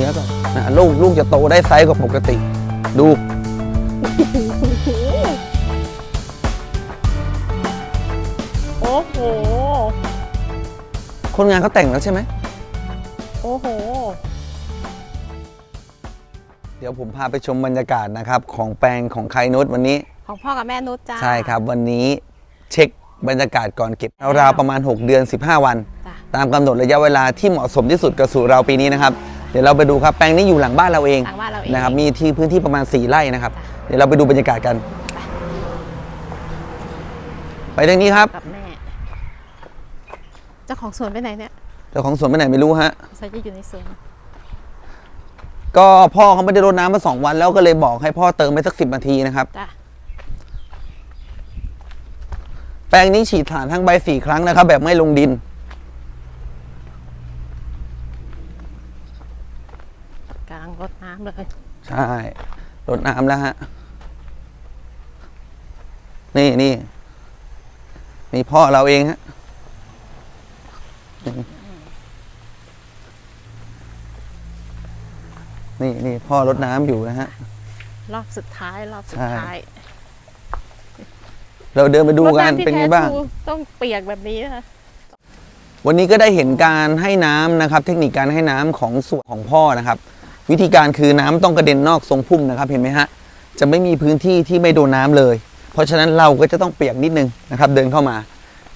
นื้อก่อนนะลูกลูกจะโตได้ไซส์กว่าปกติ ดู โอ้โห คนงานเขาแต่งแล้วใช่ไหม โอ้โห เดี๋ยวผมพาไปชมบรรยากาศนะครับ ของแปลงของไคนุชวันนี้ ของพ่อกับแม่นุชจ้าใช่ครับ วันนี้เช็คบรรยากาศก่อนเก็บราวๆประมาณ 6 เดือน 15 วัน จ้ะ ตามกำหนดระยะเวลาที่เหมาะสมที่สุดกับสู่เราปีนี้นะครับ เดี๋ยวเราไปดูครับแปลงนี้อยู่หลังบ้านเราเองหลังบ้านเราเอง นะครับมีที่พื้นที่ประมาณ 4ไร่นะครับจ้ะเดี๋ยวเราไปดูบรรยากาศกัน ไปทางนี้ครับกับแม่เจ้าของสวนไปไหนเนี่ยเจ้าของสวนไปไหนไม่รู้ฮะใส่จะอยู่ในสวนก็พ่อเขาไม่ได้รดน้ำมาสองวัน แล้วก็เลยบอกให้พ่อเติมไปสักสิบนาทีนะครับ จ้ะแปลงนี้ฉีดสารทั้งใบสี่ครั้งนะครับ แบบไม่ลงดิน กำลังรดน้ำ เลย ใช่รดน้ำแล้วฮะ นี่นี่นี่พ่อเราเองฮะนี่นี่พ่อรดน้ำอยู่นะฮะ รอบสุดท้าย รอบสุดใช่ท้าย เราเดินไปดูกันรดำที่เป็นไงแท้บ้างทรูต้องเปียกแบบนี้นะคะวันนี้ก็ได้เห็นการให้น้ำนะครับ เทคนิคการให้น้ำของส่วนของพ่อนะครับ วิธีการคือน้ำต้องกระเด็นนอกทรงพุ่มนะครับ เห็นไหมฮะจะไม่มีพื้นที่ที่ไม่โดนน้ำเลย เพราะฉะนั้นเราก็จะต้องเปียกนิดนึงนะครับ เดินเข้ามา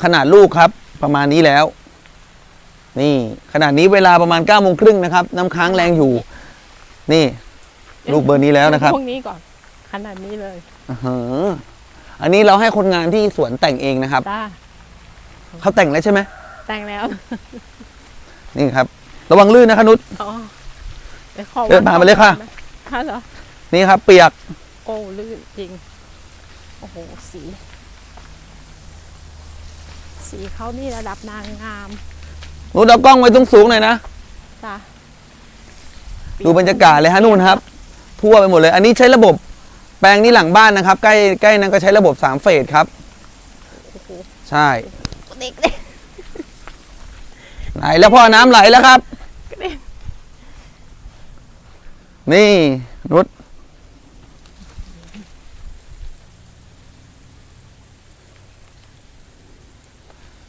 ขนาดลูกครับประมาณนี้แล้ว นี่ขนาดนี้เวลาประมาณ9ก้าโมงครึ่งนะครับ น้ำค้างแรงอยู่ นี่ ลูกเบอร์นี้แล้วนะครับพวกนี้ก่อนขนาดนี้เลยอื้อหืออันนี้เราให้คนงานที่สวนแต่งเองนะครับจ้าเขาแต่งแล้วใช่ไหมแต่งแล้ว นี่ครับ ระวังลื่นนะคะนุช อ๋อเดี๋ยวขอเดินผ่านไปเลยค่ะ ค่ะเหรอ นี่ครับ เปียก โอ้ลื่นจริง โอ้โห สี สีเขานี่ระดับนางงามนุชเอากล้องไว้ตรงสูงหน่อยนะ จ้ะดูบรรยากาศเลยฮะนู่นครับ ทั่วไปหมดเลย อันนี้ใช้ระบบ แปลงนี้หลังบ้านนะครับ ใกล้ใกล้นั้นก็ใช้ระบบสามเฟสครับ โอ้โหใช่ เด็กเด็กไหนแล้วพ่อน้ำไหลแล้วครับ เด็ก นี่นุช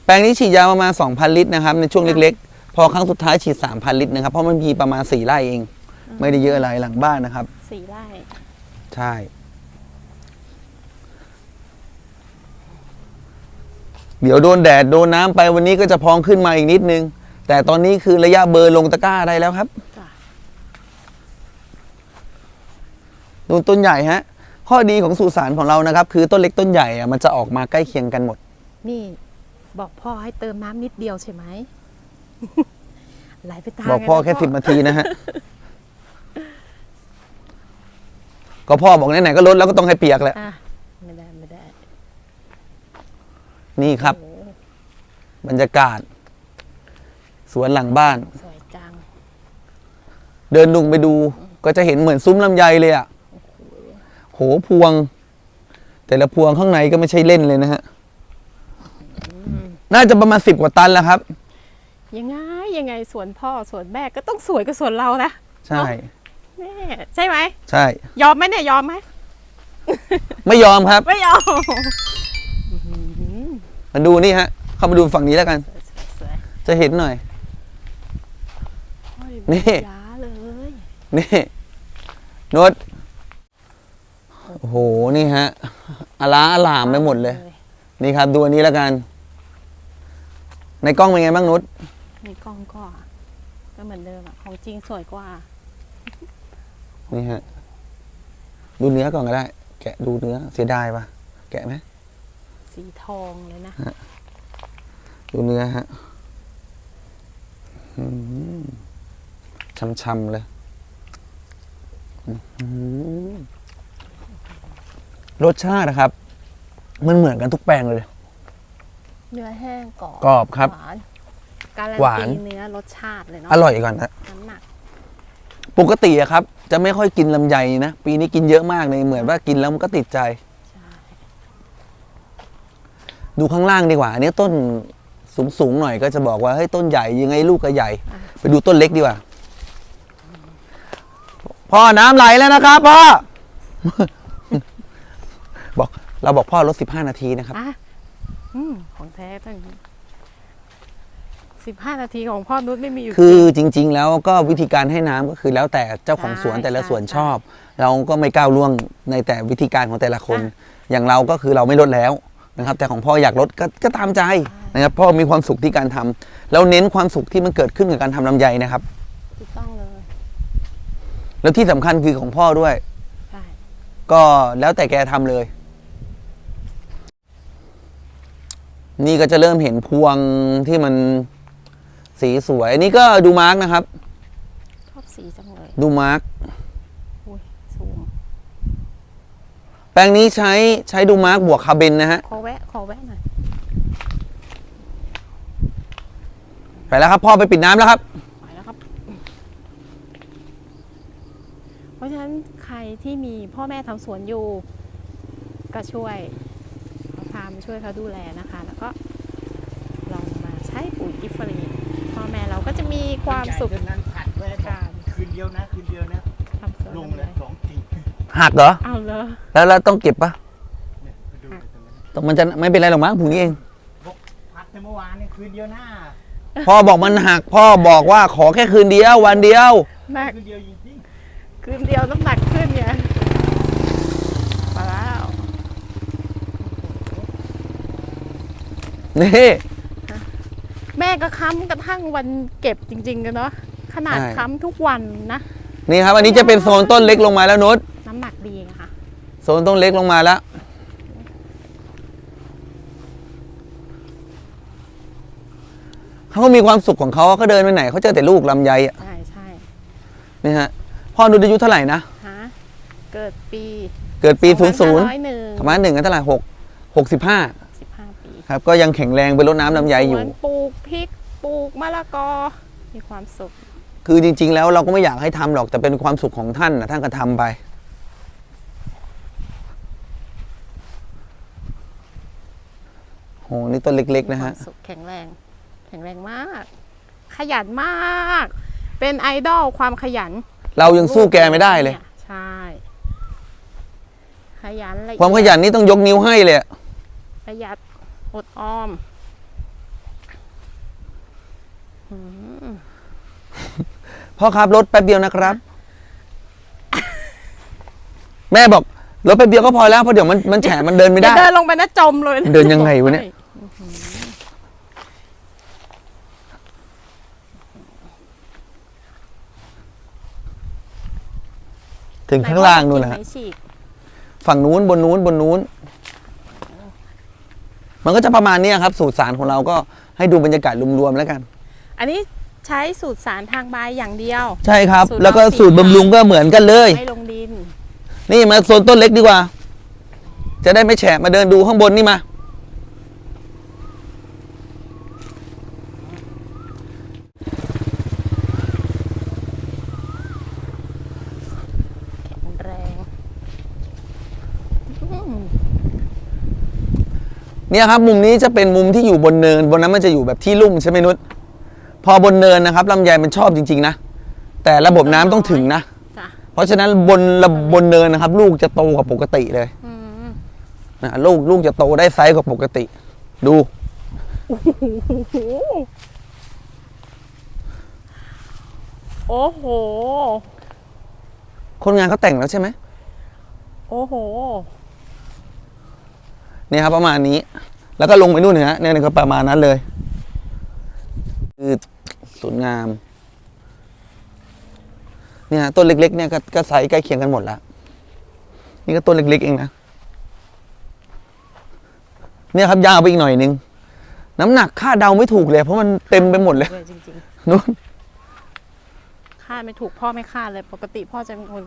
แปลงนี้ฉีดยาประมาณ 2,000 ลิตรนะครับ ในช่วงเล็กๆ พอครั้งสุดท้ายฉีด 3,000 ลิตรนะครับ เพราะมันมีประมาณ 4ไร่เอง ไม่ได้เยอะอะไรหลังบ้านนะครับ สีไร่ ใช่ เดี๋ยวโดนแดด โดนน้ำไปวันนี้ก็จะพองขึ้นมาอีกนิดนึง แต่ตอนนี้คือระยะเบอร์ลงตะกร้าได้แล้วครับ จ้ะดูต้นใหญ่ฮะ ข้อดีของสุสานของเรานะครับ คือต้นเล็กต้นใหญ่อะมันจะออกมาใกล้เคียงกันหมด นี่ บอกพ่อให้เติมน้ำนิดเดียวใช่ไหม ไหลไปตามบอกพ่อแค่สิบนาทีนะฮะ ก็พ่อบอกไหนๆก็ลดแล้วก็ต้องให้เปียกแหละ อะไม่ได้ไม่ได้นี่ครับ โอ้โหบรรยากาศ สวนหลังบ้าน สวยจัง เดินดุงไปดู ก็จะเห็นเหมือนซุ้มลำไยเลยอะ่ะ โหพวง แต่ละพวงข้างในก็ไม่ใช่เล่นเลยนะฮะ น่าจะประมาณสิบกว่าตันแล้วครับ ยังไงยังไงสวนพ่อสวนแม่ก็ต้องสวยกับสวนเรานะใช่ แม่ใช่ไหม ใช่ ยอมไหมเนี่ยยอมไหม ไม่ยอมครับ ไม่ยอมมาดูนี่ฮะ เข้ามาดูฝั่งนี้แล้วกัน สวยจะเห็นหน่อย ๆโอ้ยนี่ย้าเลย นี่นด โอ้โห นี่ฮะอาลาอลามไปหมดเลย นี่ครับดูอันนี้แล้วกัน ในกล้องเป็นไงบ้างนุชมีกล้องก็ก็เหมือนเดิมอะของจริงสวยกว่า นี่ฮะ ดูเนื้อก่อนก็ได้ แกะดูเนื้อ เสียดายปะแกะไหม สีทองเลยนะ ดูเนื้อฮะอืมช่ำๆเลย อื้อหือ รสชาตินะครับ มันเหมือนกันทุกแปลงเลย เนื้อแห้งกรอบกรอบครับหวานการันหวาน ตีเนื้อรสชาติเลยเนาะอร่อยก่อนนะ น้ำหนักปกติอะครับ จะไม่ค่อยกินลำไยนะ ปีนี้กินเยอะมากเลยเหมือนว่ากินแล้วมันก็ติดใจ ใช่ดูข้างล่างดีกว่า อันนี้ต้นสูงๆหน่อยก็จะบอกว่าเฮ้ยต้นใหญ่ยังไงลูกก็ใหญ่อะไปดูต้นเล็กดีกว่า พ่อน้ำไหลแล้วนะครับพ่อ บอกเราบอกพ่อลดสิบห้านาทีนะครับอะอืมของแท้ต้องสิบห้านาทีของพ่อนุชไม่มีอยู่คือจริงจริง ๆ แล้วก็วิธีการให้น้ำก็คือแล้วแต่เจ้าของสวนใช่แต่ละสวนใช่ ชอบ เราก็ไม่ก้าวล่วงในแต่วิธีการของแต่ละคนอะอย่างเราก็คือเราไม่ลดแล้วนะครับ แต่ของพ่ออยากลดก็ก็ตามใจนะครับพ่อมีความสุขที่การทำแล้วเน้นความสุขที่มันเกิดขึ้นกับการทำลำไยนะครับ ถูกต้องเลยแล้วที่สำคัญคือของพ่อด้วย ใช่ก็แล้วแต่แกทำเลย นี่ก็จะเริ่มเห็นพวงที่มันสีสวยอันนี้ก็ดูมาร์กนะครับ ชอบสีจังเลยดูมาร์กอุ้ยซูมแปลงนี้ใช้ใช้ดูมาร์กบวกคาร์เบนนะฮะ ขอแวะ ขอแวะหน่อย ไปแล้วครับ พ่อไปปิดน้ำแล้วครับ ไปแล้วครับ เพราะฉะนั้นใครที่มีพ่อแม่ทำสวนอยู่ ก็ช่วยเขา ทำช่วยเขาดูแลนะคะ แล้วก็ลองมาใช้ปุ๋ยอิฟรีนพ่อแม่เราก็จะมีความสุขจ่ยเงินนั้นผัดไว้บอกการคืนเดียวนะคืนเดียวนะทำสวนลงลำเลไยยสองกิ่งหักเหรอ เอาเลย แล้วแล้วต้องเก็บปะเนี่ยไปดูเลยตรงนั้นต้องมันจะไม่เป็นไรหรอกมั้งพรุ่งนี้เอง ผัดในเมื่อวานเนี่ยคืนเดียวนะพ่อบอกมันหัก พ่อบอกว่าขอแค่คืนเดียววันเดียว หนักคืนเดียวจริงคืนเดียวน้ำหนักขึ้นไงมาแล้ว นี่แม่ก็ค้ำกระทั่งวันเก็บจริงๆกันเนาะขนาดใช่ค้ำทุกวันนะ นี่ครับ อันนี้จะเป็นโซนต้นเล็กลงมาแล้วนุชน้ำหนักดีไงค่ะโซนต้นเล็กลงมาแล้วเขาก็มีความสุขของเขาเขาเดินไปไหนเขาเจอแต่ลูกลำไยอะใช่ใช่นี่ฮะพ่อนุชอายุเท่าไหร่นะฮะเกิดปี เกิดปีศูนย์ศูนย์ร้อยหนึ่งประมาณหนึ่งกันเท่าไหร่หกหกสิบห้าสิบห้าปี ครับก็ยังแข็งแรงไปรดน้ำลำไยอยู่สวนปลูกพริกปลูกมะละกอ มีความสุข คือจริง ๆ แล้วเราก็ไม่อยากให้ทำหรอกแต่เป็นความสุขของท่านนะท่านก็ทำไป โหนี่ต้นเล็ก ๆ นะมีคฮะวามสุขแข็งแรง แข็งแรงมาก ขยันมาก เป็นไอดอลความขยันเรายังสู้แกไม่ได้เลยนี่ใช่ ขยันละเอียดความขยันนี่ต้องยกนิ้วให้เลยอะประหยัด อดออมอืมพ่อครับรถแป๊บเดียวนะครับ แม่บอกรถแป๊บเดียวก็พอแล้วเพราะเดี๋ยวมันมันแฉะมันเดินไม่อย่าได้ เดินลงไปนะจมเลยะเดินยังไงวะเนี่ย ถึงข้างล่างนู่นแหละไหฮะฉีก ฝั่งนู้นบนนู้นบนนู้น มันก็จะประมาณเนี้ยครับ สูตรสารของเราก็ให้ดูบรรยากาศรวมๆแล้วกัน อันนี้ใช้สูตรสารทางใบอย่างเดียว ใช่ครับสูตรแล้วก็เราสีสูตรบำรุงก็เหมือนกันเลย ไม่ลงดิน นี่มาโซนต้นเล็กดีกว่า จะได้ไม่แฉะมาเดินดูข้างบนนี่มา แข็งแรงอืม เนี่ยครับมุมนี้จะเป็นมุมที่อยู่บนเนิน บนนั้นมันจะอยู่แบบที่ลุ่มใช่ไหมนุชพอบนเนินนะครับลำไยมันชอบจริง ๆ นะ แต่ระบบน้ำต้องถึงนะ จ้ะเพราะฉะนั้นบนระบนเนินนะครับ ลูกจะโตกว่าปกติเลยอืมนะลูกลูกจะโตได้ไซส์กว่าปกติ ดู โอ้โหโอ้โหคนงานเขาแต่งแล้วใช่ไหมโอ้โห เนี่ยครับประมาณนี้ แล้วก็ลงไปนู่นนะฮะเนี่ยก็ประมาณนั้นเลย คือสวยงาม เนี่ยต้นเล็ก ๆ เนี่ยก็ก็ไซส์ใกล้เคียงกันหมดแล้ว นี่ก็ต้นเล็ก ๆ เองนะ เนี่ยครับยาวไปอีกหน่อยนึง น้ำหนักค่าดเดาไม่ถูกเลย เพราะมันเต็มไปหมดเลยเลยจริงนู่นๆคาดไม่ถูกพ่อไม่คาดเลย ปกติพ่อจะเป็นคน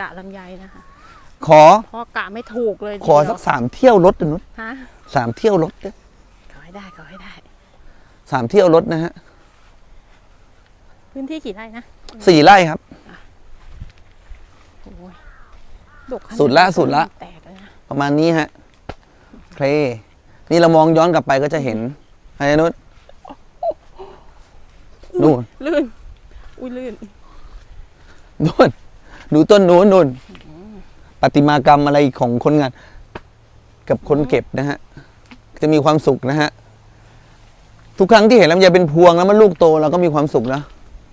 กะลำไยนะคะ ขอพ่อกะไม่ถูกเลยขอสักสามเที่ยวรถนุชฮะสามเที่ยวรถดิขอให้ได้ขอให้ได้สามเที่ยวรถนะฮะพื้นที่กี่ไร่นะสี่ไร่ครับโอ้ยดกขนาดสุดละสุดละแตกเลยนะประมาณนี้ฮะเคลนี่เรามองย้อนกลับไปก็จะเห็นไอ้นุชนู่นลื่น อุ้ยลื่นนู่นดูต้นนู้นนู่น ประติมากรรมอะไรของคนงาน กับคนเก็บนะฮะ จะมีความสุขนะฮะ ทุกครั้งที่เห็นลำไยเป็นพวงแล้วมันลูกโตเราก็มีความสุขนะ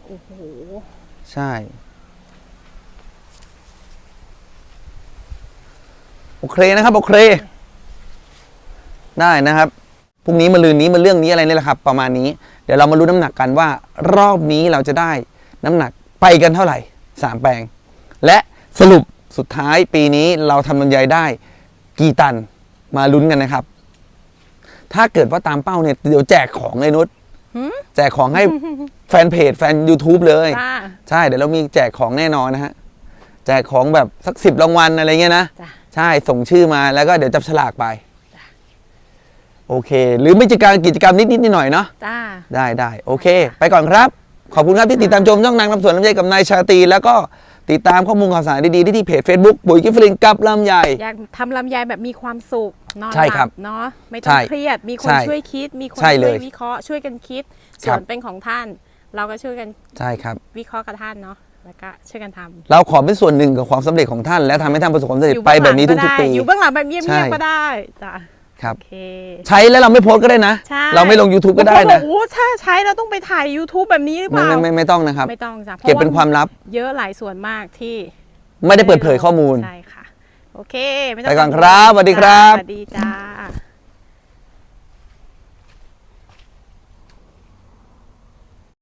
โอ้โหใช่ โอเคนะครับ โอเค ได้นะครับพรุ่งนี้มาลืนนี้มาเรื่องนี้อะไรนี่แหละครับ ประมาณนี้ เดี๋ยวเรามารู้น้ำหนักกันว่ารอบนี้เราจะได้น้ำหนักไปกันเท่าไหร่สามแปลง และสรุป สุดท้ายปีนี้เราทำลำไยได้กี่ตันมาลุ้นกันนะครับ ถ้าเกิดว่าตามเป้าเนี่ยเดี๋ยวแจกของเลยนุชหืมแจกของให้แฟนเพจแฟน YouTube เลยจ้าใช่เดี๋ยวเรามีแจกของแน่นอนนะฮะ แจกของแบบสักสิบรางวัลอะไรเงี้ยนะจ้ะใช่ส่งชื่อมาแล้วก็เดี๋ยวจับฉลากไป โอเค หรือไม่จะการกิจกรรมนิดๆหน่อยๆเนาะจ้าได้ได้โอเค ไปก่อนครับ ขอบคุณครับที่ติดตามชมช่องนางลำสวนลำไยกับนายชาตรีแล้วก็ ติดตามข้อมูลข่าวสารดีๆ ได้ที่เพจ Facebook ปุ๋ยกิฟลินกับลำไยอยากทำลำไยแบบมีความสุขนอนใช่หครัลับบเนาะไม่ต้ใช่องเครียด มีคนใช่ช่วยคิด มีคนใช่เลช่วยยวิเคราะห์ช่วยกันคิดครัส่บวนเป็นของท่าน เราก็ช่วยกันใช่ครับ วิเคราะห์กับท่านเนาะแล้วก็ช่วยกันทำเราขอเป็นส่วนหนึ่งกับความสำเร็จของท่าน และทำให้ท่านประสบความสำเร็จอยู่ไปเบื้องหแบลับงนี้ก็ทุกได้ๆปี อยู่เบื้องหลังแบบเงีใช่ยบๆก็ได้จ้ะ ครับ โอเค ใช้แล้วเราไม่โพสต์ก็ได้นะ ใช่ เราไม่ลง YouTube ก็ได้บางคนะ บอกโอ้ถ้าใช้เราต้องไปถ่าย YouTube แบบนี้หรือเปไม่ล่า ไม่ไม่ไม่ต้องนะครับ ไม่ต้องจ้ะพระเก็บเป็นความลับเยอะหลายส่วนมากที่ไม่ได้เปิดเผยข้อมูล ใช่ค่ะ โอเคม่ต้งไปก่อนครับสวัสดีครับ สวัสดีจ้า